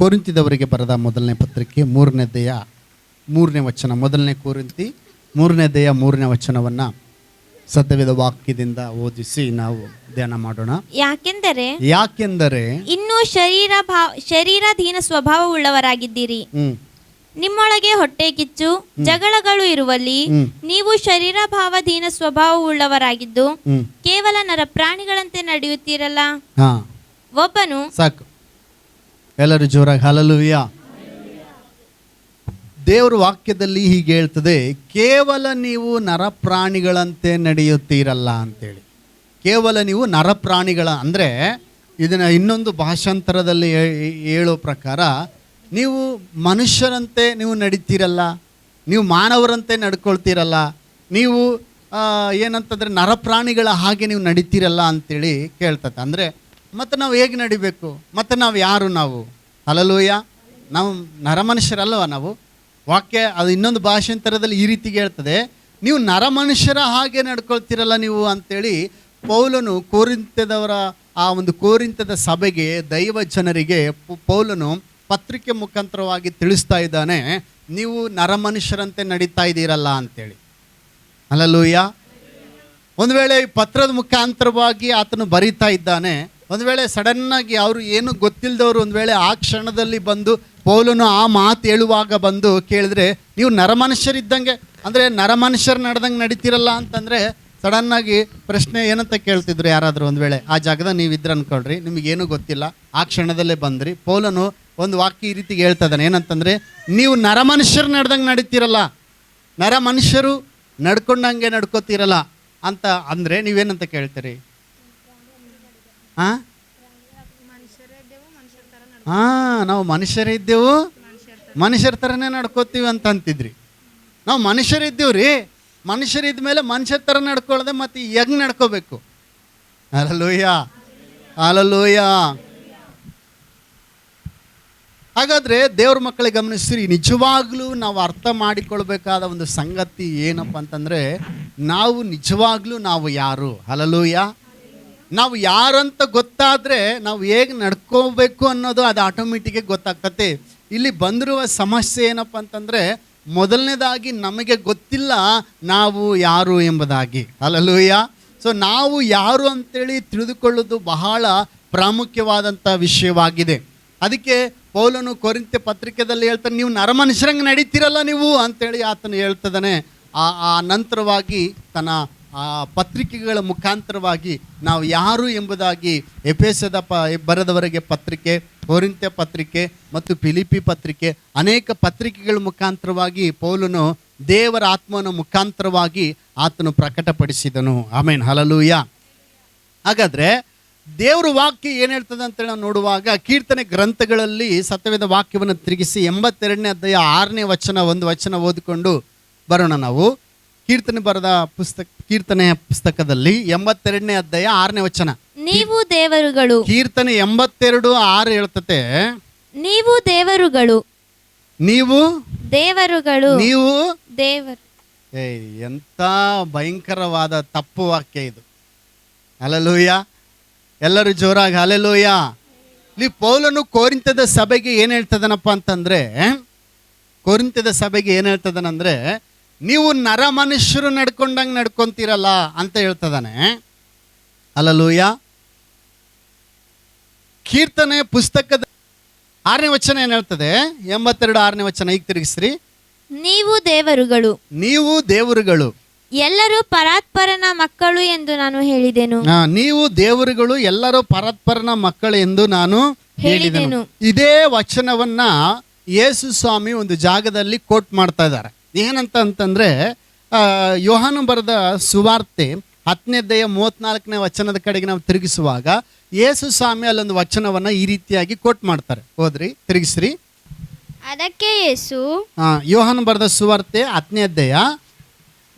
ಕೋರಿಂತಿದವರಿಗೆ ಬರೆದ ಮೊದಲನೇ ಪತ್ರಿಕೆ ಮೂರನೇದೆಯ ಮೂರನೇ ವಚನ. ಮೊದಲನೇ ಕೋರಿಂತಿ ಮೂರನೇದೆಯ ಮೂರನೇ ವಚನವನ್ನು ಸತ್ಯವೇದ ವಾಕ್ಯದಿಂದ ಓದಿಸಿ ನಾವು ಧ್ಯಾನ ಮಾಡೋಣ. ಯಾಕೆಂದರೆ ಯಾಕೆಂದರೆ ಇನ್ನು ಶರೀರ ಭಾವ ಶರೀರಾಧೀನ ಸ್ವಭಾವವುಳ್ಳವರಾಗಿದ್ದೀರಿ. ನಿಮ್ಮೊಳಗೆ ಹೊಟ್ಟೆ ಕಿಚ್ಚು ಜಗಳಗಳು ಇರುವಲ್ಲಿ ನೀವು ಶರೀರ ಭಾವಧೀನ ಸ್ವಭಾವವುಳ್ಳವರಾಗಿದ್ದು ಕೇವಲ ನರ ಪ್ರಾಣಿಗಳಂತೆ ನಡೆಯುತ್ತೀರಲ್ಲ? ಒಬ್ಬನು ಸಾಕು. ಎಲ್ಲರೂ ಜೋರಾಗಿ ಹಲಲುವಿಯ ದೇವರ ವಾಕ್ಯದಲ್ಲಿ ಹೀಗೆ ಹೇಳ್ತದೆ, ಕೇವಲ ನೀವು ನರಪ್ರಾಣಿಗಳಂತೆ ನಡೆಯುತ್ತೀರಲ್ಲ ಅಂತೇಳಿ. ಕೇವಲ ನೀವು ನರಪ್ರಾಣಿಗಳ ಅಂದರೆ, ಇದನ್ನು ಇನ್ನೊಂದು ಭಾಷಾಂತರದಲ್ಲಿ ಹೇಳೋ ಪ್ರಕಾರ, ನೀವು ಮನುಷ್ಯರಂತೆ ನೀವು ನಡೀತೀರಲ್ಲ, ನೀವು ಮಾನವರಂತೆ ನಡ್ಕೊಳ್ತೀರಲ್ಲ, ನೀವು ಏನಂತಂದರೆ ನರಪ್ರಾಣಿಗಳ ಹಾಗೆ ನೀವು ನಡೀತೀರಲ್ಲ ಅಂತೇಳಿ ಕೇಳ್ತದೆ. ಅಂದರೆ ಮತ್ತು ನಾವು ಹೇಗೆ ನಡಿಬೇಕು? ಮತ್ತು ನಾವು ಯಾರು ನಾವು? ಅಲಲೂಯ ನಾವು ನರಮನುಷ್ಯರಲ್ವ ನಾವು? ವಾಕ್ಯ ಅದು ಇನ್ನೊಂದು ಭಾಷಾಂತರದಲ್ಲಿ ಈ ರೀತಿ ಹೇಳ್ತದೆ, ನೀವು ನರಮನುಷ್ಯರ ಹಾಗೆ ನಡ್ಕೊಳ್ತೀರಲ್ಲ ನೀವು? ಅಂತೇಳಿ ಪೌಲನು ಕೋರಿಂತ್ಯದವರ, ಆ ಒಂದು ಕೋರಿಂತ್ಯದ ಸಭೆಗೆ ದೈವ ಜನರಿಗೆ ಪೌಲನು ಪತ್ರಿಕೆ ಮುಖಾಂತರವಾಗಿ ತಿಳಿಸ್ತಾ ಇದ್ದಾನೆ, ನೀವು ನರಮನುಷ್ಯರಂತೆ ನಡೀತಾ ಇದ್ದೀರಲ್ಲ ಅಂತೇಳಿ. ಲೂಯ್ಯ ಒಂದು ವೇಳೆ ಈ ಪತ್ರದ ಮುಖಾಂತರವಾಗಿ ಆತನು ಬರೀತಾ ಇದ್ದಾನೆ ಒಂದು ವೇಳೆ ಸಡನ್ನಾಗಿ ಅವರು ಏನು ಗೊತ್ತಿಲ್ಲದವರು ಒಂದು ವೇಳೆ ಆ ಕ್ಷಣದಲ್ಲಿ ಬಂದು ಪೌಲನು ಆ ಮಾತು ಹೇಳುವಾಗ ಬಂದು ಕೇಳಿದ್ರೆ, ನೀವು ನರಮನುಷ್ಯರಿದ್ದಂಗೆ, ಅಂದರೆ ನರಮನುಷ್ಯರು ನಡೆದಂಗೆ ನಡೀತಿರಲ್ಲ ಅಂತಂದರೆ ಸಡನ್ನಾಗಿ ಪ್ರಶ್ನೆ ಏನಂತ ಕೇಳ್ತಿದ್ರು ಯಾರಾದರೂ ಒಂದು ವೇಳೆ, ಆ ಜಾಗದಾಗ ನೀವು ಇದ್ರೆ ಅನ್ಕೊಳ್ರಿ, ನಿಮಗೇನು ಗೊತ್ತಿಲ್ಲ, ಆ ಕ್ಷಣದಲ್ಲೇ ಬಂದ್ರಿ. ಪೌಲನು ಒಂದು ವಾಕ್ಯ ಈ ರೀತಿಗೆ ಹೇಳ್ತಾ ಇದ್ದಾನೆ ಏನಂತಂದರೆ, ನೀವು ನರಮನುಷ್ಯರು ನಡೆದಂಗೆ ನಡೀತಿರಲ್ಲ ನರ ಮನುಷ್ಯರು ನಡ್ಕೊಂಡಂಗೆ ನಡ್ಕೋತಿರಲ್ಲ ಅಂತ ಅಂದರೆ ನೀವೇನಂತ ಕೇಳ್ತೀರಿ? ಹಾಂ ಹಾಂ ನಾವು ಮನುಷ್ಯರಿದ್ದೆವು ಮನುಷ್ಯರ ಥರನೇ ನಡ್ಕೋತೀವಿ ಅಂತ ಅಂತಿದ್ರಿ. ನಾವು ಮನುಷ್ಯರಿದ್ದೀವಿ ರೀ. ಮನುಷ್ಯರಿದ್ದ ಮೇಲೆ ಮನುಷ್ಯರ ಥರ ನಡ್ಕೊಳ್ಳದೆ ಮತ್ತು ಹೆಂಗೆ ನಡ್ಕೋಬೇಕು. ಅಲಲೂಯ ಅಲಲೂಯ ಹಾಗಾದರೆ ದೇವ್ರ ಮಕ್ಕಳಿಗೆ ಗಮನಿಸ್ರಿ. ನಿಜವಾಗ್ಲೂ ನಾವು ಅರ್ಥ ಮಾಡಿಕೊಳ್ಬೇಕಾದ ಒಂದು ಸಂಗತಿ ಏನಪ್ಪ ಅಂತಂದರೆ, ನಾವು ನಿಜವಾಗ್ಲೂ ನಾವು ಯಾರು? ಹಲಲೂಯ ನಾವು ಯಾರಂತ ಗೊತ್ತಾದರೆ ನಾವು ಹೇಗೆ ನಡ್ಕೋಬೇಕು ಅನ್ನೋದು ಅದು ಆಟೋಮೆಟಿಕಾಗಿ ಗೊತ್ತಾಗ್ತತೆ. ಇಲ್ಲಿ ಬಂದಿರುವ ಸಮಸ್ಯೆ ಏನಪ್ಪ ಅಂತಂದರೆ, ಮೊದಲನೇದಾಗಿ ನಮಗೆ ಗೊತ್ತಿಲ್ಲ ನಾವು ಯಾರು ಎಂಬುದಾಗಿ. ಅಲ್ಲಲ್ಲೂಯ್ಯ ಸೊ ನಾವು ಯಾರು ಅಂತೇಳಿ ತಿಳಿದುಕೊಳ್ಳೋದು ಬಹಳ ಪ್ರಾಮುಖ್ಯವಾದಂಥ ವಿಷಯವಾಗಿದೆ. ಅದಕ್ಕೆ ಪೌಲನು ಕೊರಿಂತೆ ಪತ್ರಿಕೆದಲ್ಲಿ ಹೇಳ್ತಾನೆ, ನೀವು ನರಮನುಷ್ಯರಂಗೆ ನಡೀತಿರಲ್ಲ ನೀವು? ಅಂತೇಳಿ ಆತನು ಹೇಳ್ತದಾನೆ. ಆ ಆ ನಂತರವಾಗಿ ತನ್ನ ಆ ಪತ್ರಿಕೆಗಳ ಮುಖಾಂತರವಾಗಿ ನಾವು ಯಾರು ಎಂಬುದಾಗಿ ಎಪೇಸದ ಪ ಬರೆದವರಿಗೆ ಪತ್ರಿಕೆ, ಕೋರಿಂತ್ಯ ಪತ್ರಿಕೆ ಮತ್ತು ಫಿಲಿಪಿ ಪತ್ರಿಕೆ ಅನೇಕ ಪತ್ರಿಕೆಗಳ ಮುಖಾಂತರವಾಗಿ ಪೌಲನು ದೇವರ ಆತ್ಮನ ಮುಖಾಂತರವಾಗಿ ಆತನು ಪ್ರಕಟಪಡಿಸಿದನು. ಆಮೇನ್. ಹಲಲೂಯ ಹಾಗಾದರೆ ದೇವ್ರ ವಾಕ್ಯ ಏನು ಹೇಳ್ತದೆ ಅಂತೇಳಿ ನಾವು ನೋಡುವಾಗ ಕೀರ್ತನೆ ಗ್ರಂಥಗಳಲ್ಲಿ ಸತ್ಯವೇದ ವಾಕ್ಯವನ್ನು ತಿರುಗಿಸಿ ಎಂಬತ್ತೆರಡನೇ ಅಧ್ಯಾಯ ಆರನೇ ವಚನ, ಒಂದು ವಚನ ಓದಿಕೊಂಡು ಬರೋಣ ನಾವು. ಕೀರ್ತನೆ ಬರೆದ ಪುಸ್ತಕ ಕೀರ್ತನೆಯ ಪುಸ್ತಕದಲ್ಲಿ ಎಂಬತ್ತೆರಡನೇ ಅಧ್ಯಾಯ ಆರನೇ ವಚನ. ನೀವು ದೇವರುಗಳು. ಕೀರ್ತನೆ ಎಂಬತ್ತೆರಡು ಆರು ಹೇಳ್ತತೆ ನೀವು ದೇವರುಗಳು. ನೀವು? ದೇವರುಗಳು. ನೀವು? ದೇವರು. ಏಯ್ ಎಂತ ಭಯಂಕರವಾದ ತಪ್ಪು ವಾಕ್ಯ ಇದು. ಅಲೆಲೂಯ್ಯ ಎಲ್ಲರೂ ಜೋರಾಗಿ ಅಲೆಲೂಯ ಇಲ್ಲಿ ಪೌಲನು ಕೋರಿಂತದ ಸಭೆಗೆ ಏನು ಹೇಳ್ತದನಪ್ಪ ಅಂತಂದ್ರೆ ಕೋರಿಂತದ ಸಭೆಗೆ ಏನು ಹೇಳ್ತದನಂದ್ರೆ ನೀವು ನರ ಮನುಷ್ಯರು ನಡ್ಕೊಂಡಂಗೆ ನಡ್ಕೊತೀರಲ್ಲ ಅಂತ ಹೇಳ್ತದಾನೆ. ಅಲಲೂಯ ಕೀರ್ತನೆ ಪುಸ್ತಕದ ಆರನೇ ವಚನ ಏನು ಹೇಳ್ತದೆ? ಎಂಬತ್ತೆರಡು ಆರನೇ ವಚನ ಈಗ ತಿರುಗಿಸ್ರಿ. ನೀವು ದೇವರುಗಳು. ನೀವು ದೇವರುಗಳು. ಎಲ್ಲರೂ ಪರಾತ್ಪರನ ಮಕ್ಕಳು ಎಂದು ನಾನು ಹೇಳಿದೆನು. ನೀವು ದೇವರುಗಳು ಎಲ್ಲರೂ ಪರಾತ್ಪರನ ಮಕ್ಕಳು ಎಂದು ನಾನು ಹೇಳಿದೆನು. ಹೇಳಿದೆನು. ಇದೇ ವಚನವನ್ನ ಯೇಸು ಸ್ವಾಮಿ ಒಂದು ಜಾಗದಲ್ಲಿ ಕೋಟ್ ಮಾಡ್ತಾ ಇದ್ದಾರೆ. ಏನಂತ ಅಂತಂದ್ರೆ ಆ, ಯೋಹಾನು ಬರೆದ ಸುವಾರ್ತೆ ಹತ್ತನೇದೆಯ ಮೂವತ್ನಾಲ್ಕನೇ ವಚನದ ಕಡೆಗೆ ನಾವು ತಿರುಗಿಸುವಾಗ ಯೇಸು ಸ್ವಾಮಿ ಅಲ್ಲೊಂದು ವಚನವನ್ನ ಈ ರೀತಿಯಾಗಿ ಕೋಟ್ ಮಾಡ್ತಾರೆ. ಹೋದ್ರಿ ತಿರುಗಿಸ್ರಿ. ಅದಕ್ಕೆ ಯೇಸು ಯೋಹಾನ್ ಬರೆದ ಸುವಾರ್ತೆ ಹತ್ತನೇ ಅಧ್ಯಾಯ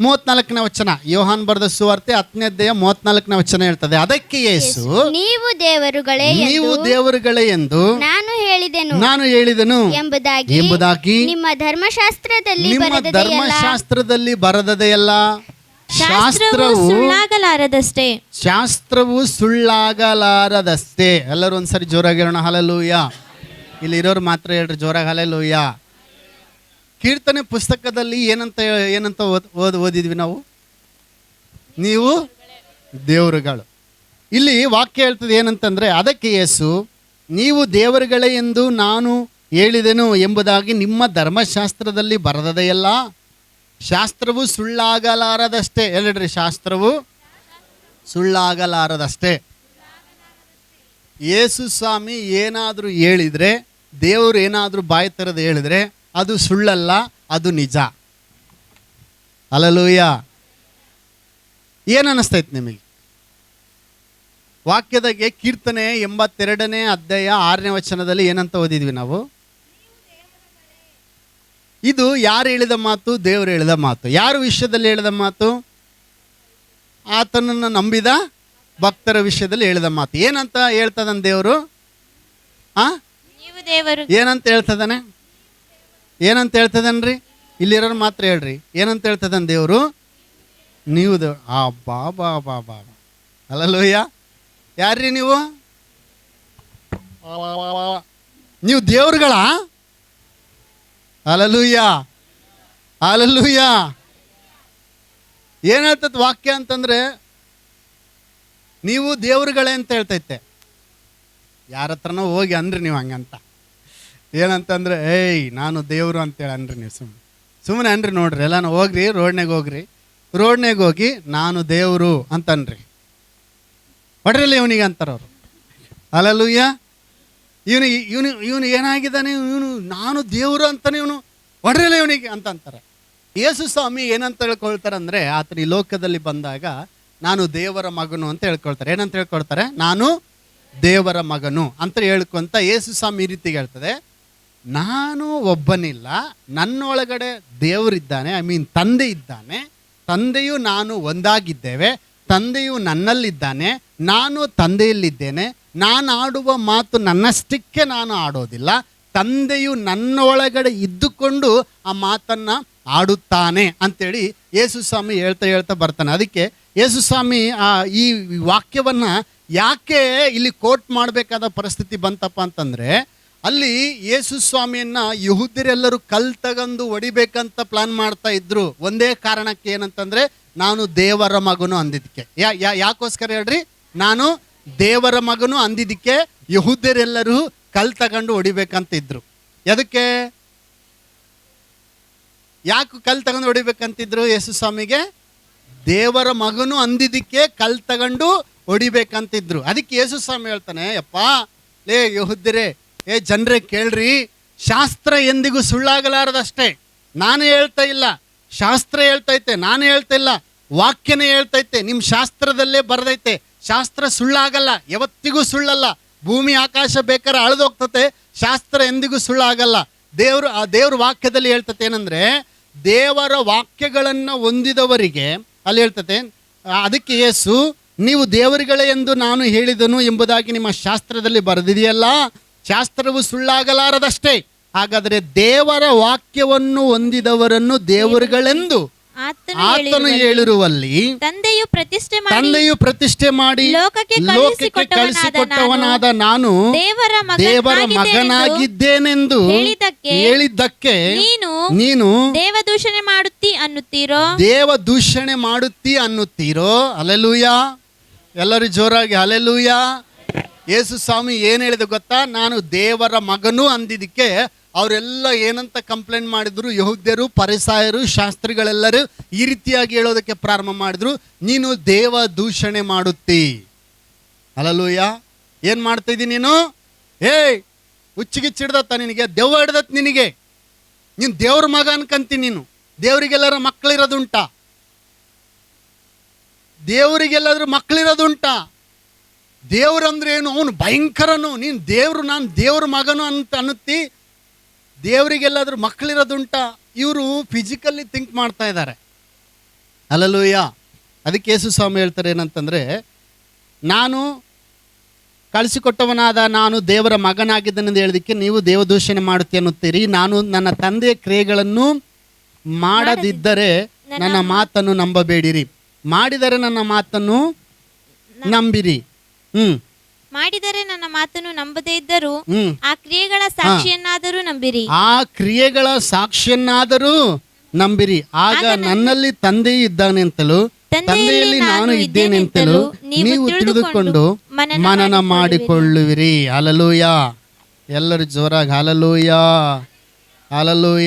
ಮೂವತ್ನಾಲ್ಕನೇ ವಚನ. ಯೋಹಾನ್ ಬರೆದ ಸುವಾರ್ತೆ ಹತ್ತನೇ ಅಧ್ಯಾಯ ಮೂವತ್ನಾಲ್ಕನೇ ವಚನ ಹೇಳ್ತದೆ. ಅದಕ್ಕೆ ಯೇಸು ನೀವು ದೇವರುಗಳೇ ನೀವು ದೇವರುಗಳೇ ಎಂದು ನಾನು ಹೇಳಿದೆನು. ನಾನು ಹೇಳಿದನು. ಎಂಬುದಾಗಿ ಎಂಬುದಾಗಿ ನಿಮ್ಮ ಧರ್ಮಶಾಸ್ತ್ರದಲ್ಲಿ ನಿಮ್ಮ ಬರೆದದೆಯಲ್ಲ. ಧರ್ಮಶಾಸ್ತ್ರದಲ್ಲಿ ಬರದದೆಯಲ್ಲ. ಶಾಸ್ತ್ರವು ಶಾಸ್ತ್ರವು ಸುಳ್ಳಾಗಲಾರದಷ್ಟೇ. ಶಾಸ್ತ್ರವು ಸುಳ್ಳಾಗಲಾರದಷ್ಟೇ. ಎಲ್ಲರೂ ಒಂದ್ಸರಿ ಜೋರಾಗಿ ಹೇಳೋಣ. ಹಲಲೂಯ ಇಲ್ಲಿ ಇರೋರು ಮಾತ್ರ ಹೇಳ್ರಿ ಜೋರಾಗಿ ಹಲಲೂಯ ಕೀರ್ತನೆ ಪುಸ್ತಕದಲ್ಲಿ ಏನಂತ ಏನಂತ ಓದ್ ಓದ್ ಓದಿದ್ವಿ ನಾವು? ನೀವು ದೇವರುಗಳು. ಇಲ್ಲಿ ವಾಕ್ಯ ಹೇಳ್ತದೆ ಏನಂತಂದ್ರೆ ಅದಕ್ಕೆ ಯೇಸು ನೀವು ದೇವರುಗಳೇ ಎಂದು ನಾನು ಹೇಳಿದೆನು ಎಂಬುದಾಗಿ ನಿಮ್ಮ ಧರ್ಮಶಾಸ್ತ್ರದಲ್ಲಿ ಬರದದೆಯಲ್ಲ ಶಾಸ್ತ್ರವು ಸುಳ್ಳಾಗಲಾರದಷ್ಟೇ. ಹೇಳ್ರಿ ಶಾಸ್ತ್ರವು? ಸುಳ್ಳಾಗಲಾರದಷ್ಟೇ. ಯೇಸು ಸ್ವಾಮಿ ಏನಾದರೂ ಹೇಳಿದರೆ, ದೇವರು ಏನಾದರೂ ಬಾಯಿ ಥರದ್ದು ಹೇಳಿದ್ರೆ, ಅದು ಸುಳ್ಳಲ್ಲ, ಅದು ನಿಜ. ಅಲಲೂಯ್ಯ ಏನು ಅನ್ನಿಸ್ತೈತೆ ನಿಮಗೆ? ವಾಕ್ಯದಾಗೆ ಕೀರ್ತನೆ ಎಂಬತ್ತೆರಡನೇ ಅಧ್ಯಾಯ ಆರನೇ ವಚನದಲ್ಲಿ ಏನಂತ ಓದಿದ್ವಿ ನಾವು? ಇದು ಯಾರು ಹೇಳಿದ ಮಾತು? ದೇವರು ಹೇಳಿದ ಮಾತು. ಯಾರು ವಿಷಯದಲ್ಲಿ ಹೇಳಿದ ಮಾತು? ಆತನನ್ನು ನಂಬಿದ ಭಕ್ತರ ವಿಷಯದಲ್ಲಿ ಹೇಳಿದ ಮಾತು. ಏನಂತ ಹೇಳ್ತದನ್ ದೇವರು? ಆ? ನೀವು ದೇವರು. ಏನಂತ ಹೇಳ್ತದಾನೆ? ಏನಂತ ಹೇಳ್ತದನ್ರಿ? ಇಲ್ಲಿರೋರು ಮಾತ್ರ ಹೇಳ್ರಿ. ಏನಂತ ಹೇಳ್ತದನ್ ದೇವರು? ನೀವು ದೇವ್ ಆ ಬಾ ಬಾ ಬಾ ಬಾ ಅಲ್ಲ ಅಲ್ಲಲ್ಲೂಯ್ಯ ಯಾರ್ರಿ ನೀವು? ನೀವು ದೇವ್ರುಗಳ? ಅಲಲೂಯ್ಯ ಅಲಲೂಯ್ಯ ಏನು ಹೇಳ್ತದ ವಾಕ್ಯ ಅಂತಂದ್ರೆ, ನೀವು ದೇವ್ರುಗಳೇ ಅಂತ ಹೇಳ್ತೈತೆ. ಯಾರ ಹತ್ರನೋ ಹೋಗಿ ಅನ್ರಿ ನೀವು ಹಂಗಂತ. ಏನಂತಂದ್ರೆ, ಏಯ್, ನಾನು ದೇವರು ಅಂತೇಳಿ ಅನ್ರಿ ನೀವು ಸುಮ್ಮನೆ ಸುಮ್ಮನೆ ಅನ್ರಿ ನೋಡ್ರಿ, ಎಲ್ಲಾನು ಹೋಗ್ರಿ ರೋಡ್ನಾಗ ಹೋಗ್ರಿ. ರೋಡ್ನಾಗ ಹೋಗಿ, ನಾನು ದೇವರು ಅಂತನ್ರಿ ಹೊಡ್ರಲ್ಲ ಇವನಿಗೆ ಅಂತಾರವ್ರು ಅಲ್ಲಲ್ಲೂಯ್ಯ ಇವನು ಇವನು ಇವನು ಏನಾಗಿದ್ದಾನೆ? ಇವನು ನಾನು ದೇವರು ಅಂತಾನೆ ಇವನು ಹೊಡ್ರಲ್ಲ ಇವನಿಗೆ ಅಂತ ಅಂತಾರೆ. ಯೇಸು ಸ್ವಾಮಿ ಏನಂತ ಹೇಳ್ಕೊಳ್ತಾರೆ ಅಂದರೆ ಆತನ ಈ ಲೋಕದಲ್ಲಿ ಬಂದಾಗ ನಾನು ದೇವರ ಮಗನು ಅಂತ ಹೇಳ್ಕೊಳ್ತಾರೆ. ಏನಂತ ಹೇಳ್ಕೊಳ್ತಾರೆ? ನಾನು ದೇವರ ಮಗನು ಅಂತ ಹೇಳ್ಕೊಂತ ಯೇಸು ಸ್ವಾಮಿ ಈ ರೀತಿಗೆ ಹೇಳ್ತದೆ. ನಾನು ಒಬ್ಬನಿಲ್ಲ, ನನ್ನೊಳಗಡೆ ದೇವರಿದ್ದಾನೆ, ಐ ಮೀನ್ ತಂದೆ ಇದ್ದಾನೆ, ತಂದೆಯು ನಾನು ಒಂದಾಗಿದ್ದೇವೆ ತಂದೆಯು ನನ್ನಲ್ಲಿದ್ದಾನೆ, ನಾನು ತಂದೆಯಲ್ಲಿದ್ದೇನೆ ನಾನು ಆಡುವ ಮಾತು ನನ್ನಷ್ಟಕ್ಕೆ ನಾನು ಆಡೋದಿಲ್ಲ, ತಂದೆಯು ನನ್ನ ಒಳಗಡೆ ಇದ್ದುಕೊಂಡು ಆ ಮಾತನ್ನು ಆಡುತ್ತಾನೆ ಅಂತೇಳಿ ಯೇಸು ಸ್ವಾಮಿ ಹೇಳ್ತಾ ಹೇಳ್ತಾ ಬರ್ತಾನೆ. ಅದಕ್ಕೆ ಯೇಸು ಸ್ವಾಮಿ ಆ ಈ ವಾಕ್ಯವನ್ನು ಯಾಕೆ ಇಲ್ಲಿ ಕೋಟ್ ಮಾಡಬೇಕಾದ ಪರಿಸ್ಥಿತಿ ಬಂತಪ್ಪ ಅಂತಂದರೆ, ಅಲ್ಲಿ ಯೇಸು ಸ್ವಾಮಿಯನ್ನ ಯಹುದ್ಯರೆಲ್ಲರೂ ಕಲ್ ತಗೊಂಡು ಹೊಡಿಬೇಕಂತ ಪ್ಲಾನ್ ಮಾಡ್ತಾ ಇದ್ರು. ಒಂದೇ ಕಾರಣಕ್ಕೆ ಏನಂತಂದ್ರೆ ನಾನು ದೇವರ ಮಗನು ಅಂದಿದ್ದಕ್ಕೆ. ಯಾ, ಯಾ- ಯಾಕೋಸ್ಕರ ಹೇಳ್ರಿ? ನಾನು ದೇವರ ಮಗನು ಅಂದಿದ್ದಕ್ಕೆ ಯಹೂದ್ಯರೆಲ್ಲರೂ ಕಲ್ ತಗೊಂಡು ಹೊಡಿಬೇಕಂತ ಇದ್ರು ಎದಕ್ಕೆ? ಯಾಕೆ ಕಲ್ ತಗೊಂಡು ಹೊಡಿಬೇಕಂತಿದ್ರು ಯೇಸು ಸ್ವಾಮಿಗೆ? ದೇವರ ಮಗನು ಅಂದಿದ್ದಕ್ಕೆ ಕಲ್ ತಗೊಂಡು ಹೊಡಿಬೇಕಂತಿದ್ರು. ಅದಕ್ಕೆ ಯೇಸು ಸ್ವಾಮಿ ಹೇಳ್ತಾನೆ, ಯಪ್ಪ, ಲೇ ಯಹುದ್ದಿರೇ ಏ ಜನರೇ ಕೇಳ್ರಿ, ಶಾಸ್ತ್ರ ಎಂದಿಗೂ ಸುಳ್ಳಾಗಲಾರದಷ್ಟೇ. ನಾನು ಹೇಳ್ತಾ ಇಲ್ಲ ಶಾಸ್ತ್ರ ಹೇಳ್ತೈತೆ, ನಾನು ಹೇಳ್ತಾ ಇಲ್ಲ, ವಾಕ್ಯನೇ ಹೇಳ್ತೈತೆ ನಿಮ್ಮ ಶಾಸ್ತ್ರದಲ್ಲೇ ಬರೆದೈತೆ. ಶಾಸ್ತ್ರ ಸುಳ್ಳಾಗಲ್ಲ, ಯಾವತ್ತಿಗೂ ಸುಳ್ಳಲ್ಲ. ಭೂಮಿ ಆಕಾಶ ಬೇಕಾದ್ರೆ ಅಳದೋಗ್ತತೆ, ಶಾಸ್ತ್ರ ಎಂದಿಗೂ ಸುಳ್ಳಾಗಲ್ಲ. ದೇವರು, ಆ ದೇವ್ರ ವಾಕ್ಯದಲ್ಲಿ ಹೇಳ್ತತೆ ಏನಂದ್ರೆ, ದೇವರ ವಾಕ್ಯಗಳನ್ನು ಹೊಂದಿದವರಿಗೆ, ಅಲ್ಲಿ ಹೇಳ್ತತೆ ಅದಕ್ಕೆ ಯೇಸು ನೀವು ದೇವರುಗಳೇ ಎಂದು ನಾನು ಹೇಳಿದನು ಎಂಬುದಾಗಿ ನಿಮ್ಮ ಶಾಸ್ತ್ರದಲ್ಲಿ ಬರೆದಿದೆಯಲ್ಲ, ಶಾಸ್ತ್ರವು ಸುಳ್ಳಾಗಲಾರದಷ್ಟೇ. ಹಾಗಾದರೆ ದೇವರ ವಾಕ್ಯವನ್ನು ಹೊಂದಿದವರನ್ನು ದೇವರುಗಳೆಂದು ಆತನು ಹೇಳಿರುವಲ್ಲಿ ತಂದೆಯು ಪ್ರತಿಷ್ಠೆ ಮಾಡಿ ತಂದೆಯು ಪ್ರತಿಷ್ಠೆ ಮಾಡಿ ಲೋಕಕ್ಕೆ ಕಳಿಸಿಕೊಟ್ಟವನಾದ ನಾನು ದೇವರ ದೇವರ ಮಗನಾಗಿದ್ದೇನೆಂದು ಹೇಳಿದ್ದಕ್ಕೆ ಹೇಳಿದ್ದಕ್ಕೆ ನೀನು ದೇವ ದೇವದೂಷಣೆ ಮಾಡುತ್ತಿ ಅನ್ನುತ್ತೀರೋ? ದೇವ ದೂಷಣೆ ಮಾಡುತ್ತಿ ಅನ್ನುತ್ತೀರೋ? ಅಲೆಲೂಯ ಎಲ್ಲರೂ ಜೋರಾಗಿ ಅಲೆಲೂಯ ಯೇಸು ಸ್ವಾಮಿ ಏನು ಹೇಳಿದೆ ಗೊತ್ತಾ? ನಾನು ದೇವರ ಮಗನು ಅಂದಿದ್ದಕ್ಕೆ ಅವರೆಲ್ಲ ಏನಂತ ಕಂಪ್ಲೇಂಟ್ ಮಾಡಿದ್ರು? ಯಹೂದ್ಯರು, ಪರಿಸಾಯರು, ಶಾಸ್ತ್ರಿಗಳೆಲ್ಲರೂ ಈ ರೀತಿಯಾಗಿ ಹೇಳೋದಕ್ಕೆ ಪ್ರಾರಂಭ ಮಾಡಿದ್ರು. ನೀನು ದೇವ ದೂಷಣೆ ಮಾಡುತ್ತಿ. ಅಲಲೂಯ ಏನು ಮಾಡ್ತಿದ್ದಿ ನೀನು? ಏಯ್, ಹುಚ್ಚಿಗಿಚ್ಚಿಡ್ದತ್ತ ನಿನಗೆ, ದೆವ್ವ ಹಿಡ್ದತ್ ನಿನಗೆ. ನೀನು ದೇವ್ರ ಮಗ ಅನ್ಕಂತಿ ನೀನು. ದೇವರಿಗೆಲ್ಲರ ಮಕ್ಕಳಿರೋದುಂಟ ದೇವರಿಗೆಲ್ಲಾದ್ರೂ ಮಕ್ಕಳಿರೋದುಂಟಾ ದೇವ್ರಂದ್ರೆ ಏನು ಅವನು ಭಯಂಕರನು. ನೀನು ದೇವ್ರು ನಾನು ದೇವ್ರ ಮಗನು ಅಂತ ಅನ್ನುತ್ತಿ ದೇವರಿಗೆಲ್ಲಾದರೂ ಮಕ್ಕಳಿರೋದುಂಟ ಇವರು ಫಿಸಿಕಲಿ ಥಿಂಕ್ ಮಾಡ್ತಾ ಇದ್ದಾರೆ. ಅಲ್ಲಲ್ಲೂಯ್ಯ ಅದಕ್ಕೆ ಯೇಸು ಸ್ವಾಮಿ ಹೇಳ್ತಾರೆ ಏನಂತಂದರೆ ನಾನು ಕಳಿಸಿಕೊಟ್ಟವನಾದ ನಾನು ದೇವರ ಮಗನಾಗಿದ್ದನೆಂದು ಹೇಳಿದಕ್ಕೆ ನೀವು ದೇವದೂಷಣೆ ಮಾಡುತ್ತೆ ಅನ್ನುತ್ತೀರಿ. ನಾನು ನನ್ನ ತಂದೆಯ ಕ್ರಿಯೆಗಳನ್ನು ಮಾಡದಿದ್ದರೆ ನನ್ನ ಮಾತನ್ನು ನಂಬಬೇಡಿರಿ. ಮಾಡಿದರೆ ನನ್ನ ಮಾತನ್ನು ನಂಬಿರಿ. ಮಾಡಿದರೆ ನನ್ನ ಮಾತನ್ನು ನಂಬದೇ ಇದ್ದರೂ ಆ ಕ್ರಿಯೆಗಳ ಸಾಕ್ಷಿಯನ್ನಾದರೂ ನಂಬಿರಿ. ಆ ಕ್ರಿಯೆಗಳ ಸಾಕ್ಷಿಯನ್ನಾದರೂ ನಂಬಿರಿ. ಆಗ ನನ್ನಲ್ಲಿ ತಂದೆ ಇದ್ದಾನೆಂತಲೂ ತಂದೆಯಲ್ಲಿ ನಾನು ಇದ್ದೇನೆ ಅಂತಲೂ ನೀವು ತಿಳಿದುಕೊಂಡು ಮನನ ಮಾಡಿಕೊಳ್ಳುವಿರಿ. ಅಲಲೂಯ ಎಲ್ಲರೂ ಜೋರಾಗಿ ಅಲಲೂಯ ಹಾಲಲೂಯ